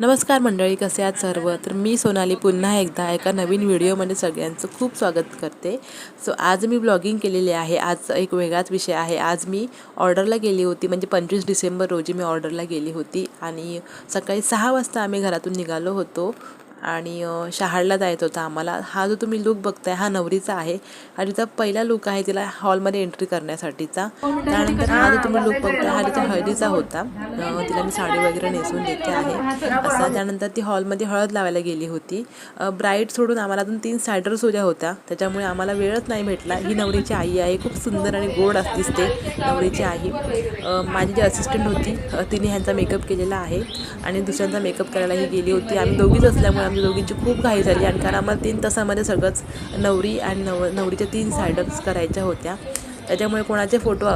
नमस्कार मंडळी कसे आहात सर्व? तर मी सोनाली पुन्हा एकदा एका नवीन व्हिडिओमध्ये सगळ्यांचं खूप स्वागत करते. सो आज मी ब्लॉगिंग केलेली आहे. आज एक वेगळाच विषय आहे. आज मी ऑर्डरला गेली होती. म्हणजे पंचवीस डिसेंबर रोजी मी ऑर्डरला गेली होती. आणि सकाळी सहा वाजता आम्ही घरातून निघालो होतो. आणि शहाळला शहाडला जायचं होतं आम्हाला. हा जो तुम्ही लुक बघताय हा नवरीचा आहे. आणि तिचा पहिला लुक आहे तिला हॉलमध्ये एंट्री करण्यासाठीचा. त्यानंतर हा जो तुम्ही लुक बघताय हा तिचा हळदीचा होता. तिला मी साडी वगैरे नेसून देते आहे. असा त्यानंतर ती हॉलमध्ये हळद लावायला गेली होती. ब्राईट सोडून आम्हाला अजून तीन सायडर सुद्धा होत्या. त्याच्यामुळे आम्हाला वेळच नाही भेटला. ही नवरीची आई आहे. खूप सुंदर आणि गोड दिसते नवरीची आई. माझी जी असिस्टंट होती तिने ह्यांचा मेकअप केलेला आहे. आणि दुसऱ्यांचा मेकअप करायला ही गेली होती. आम्ही दोघीच असल्यामुळे आमच्या दोघींची खूप घाई झाली आणि कारण आम्हाला तीन तासामध्ये सगळंच नवरी आणि नव नवरीच्या तीन सायडर्स करायच्या होत्या. त्याच्यामुळे कोणाचे फोटो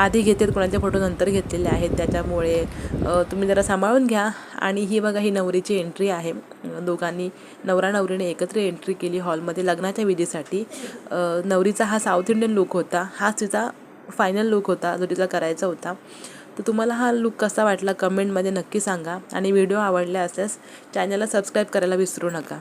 आधी घेतात कोणाचे फोटो नंतर घेतलेले आहेत. त्याच्यामुळे तुम्ही जरा सांभाळून घ्या. आणि ही बघा ही नवरीची एंट्री आहे. दोघांनी नवरा नवरीने एकत्र एंट्री केली हॉलमध्ये लग्नाच्या विधीसाठी. नवरीचा हा साऊथ इंडियन लुक होता. हाच तिचा फायनल लुक होता जो तिचा करायचा होता. तर तुम्हाला हा लुक कसा वाटला कमेंटमध्ये नक्की सांगा. आणि व्हिडिओ आवडला असल्यास चॅनलला सबस्क्राईब करायला विसरू नका.